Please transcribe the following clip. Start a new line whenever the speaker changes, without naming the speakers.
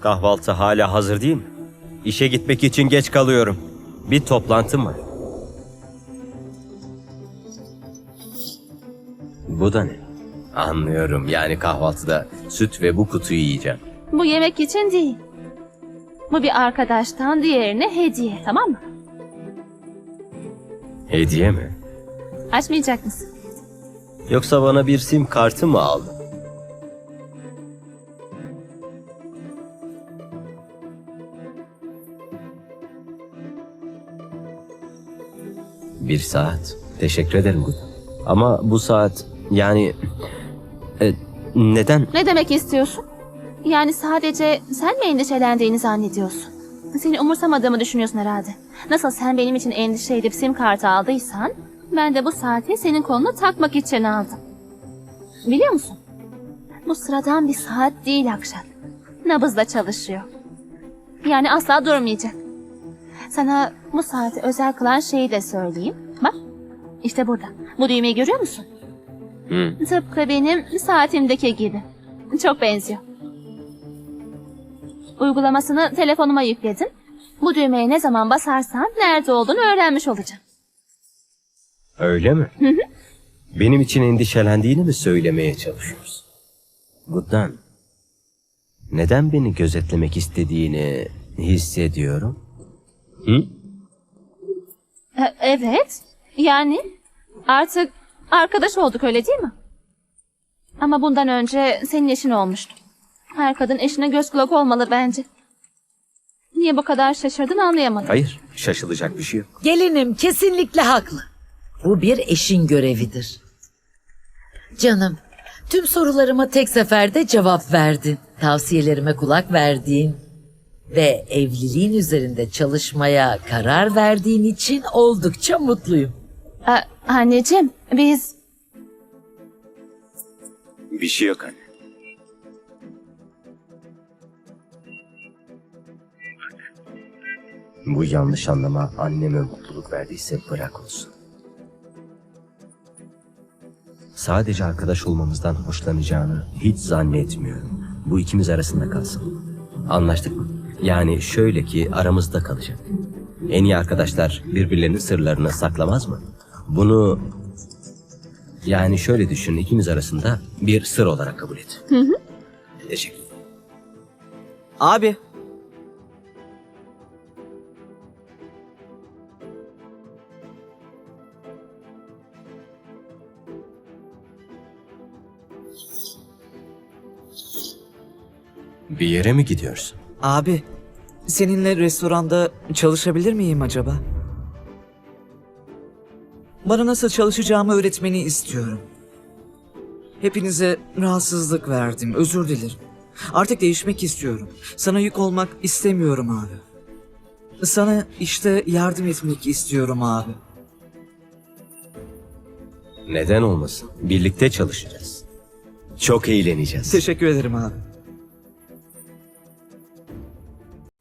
Kahvaltı hala hazır değil mi? İşe gitmek için geç kalıyorum. Bir toplantım var. Bu da ne? Anlıyorum. Yani kahvaltıda süt ve bu kutuyu yiyeceğim.
Bu yemek için değil. Bu bir arkadaştan diğerine hediye tamam mı?
Hediye mi?
Açmayacak mısın?
Yoksa bana bir sim kartı mı aldın? Bir saat. Teşekkür ederim. Ama bu saat yani e, neden?
Ne demek istiyorsun? Yani sadece sen mi endişelendiğini zannediyorsun? Seni umursamadığımı düşünüyorsun herhalde. Nasıl sen benim için endişe edip sim kartı aldıysan, ben de bu saati senin koluna takmak için aldım. Biliyor musun? Bu sıradan bir saat değil Akşat. Nabızla çalışıyor. Yani asla durmayacak. Sana bu saati özel kılan şeyi de söyleyeyim. Bak, işte burada. Bu düğmeyi görüyor musun?
Hı.
Tıpkı benim saatimdeki gibi. Çok benziyor. Uygulamasını telefonuma yükledim. Bu düğmeye ne zaman basarsan nerede olduğunu öğrenmiş olacağım.
Öyle mi? Benim için endişelendiğini mi söylemeye çalışıyorsun? Guddan, neden beni gözetlemek istediğini hissediyorum? Hı?
E- evet. Yani artık arkadaş olduk öyle değil mi? Ama bundan önce senin eşin olmuştu. Her kadın eşine göz kulak olmalı bence. Niye bu kadar şaşırdın anlayamadım.
Hayır, şaşılacak bir şey yok.
Gelinim kesinlikle haklı. Bu bir eşin görevidir. Canım, tüm sorularıma tek seferde cevap verdin. Tavsiyelerime kulak verdiğin ve evliliğin üzerinde çalışmaya karar verdiğin için oldukça mutluyum.
E, anneciğim biz
Bir şey yok anne. Bu yanlış anlama anneme mutluluk verdiyse bırak olsun. Sadece arkadaş olmamızdan hoşlanacağını hiç zannetmiyorum. Bu ikimiz arasında kalsın. Anlaştık mı? Yani şöyle ki aramızda kalacak. En iyi arkadaşlar birbirlerinin sırlarını saklamaz mı? Bunu yani şöyle düşün ikimiz arasında bir sır olarak kabul et. Hı hı. Teşekkür.
Abi.
Bir yere mi gidiyorsun?
Abi. Seninle restoranda çalışabilir miyim acaba? Bana nasıl çalışacağımı öğretmeni istiyorum. Hepinize rahatsızlık verdim. Özür dilerim. Artık değişmek istiyorum. Sana yük olmak istemiyorum abi. Sana işte yardım etmek istiyorum abi.
Neden olmasın? Birlikte çalışacağız. Çok eğleneceğiz.
Teşekkür ederim abi.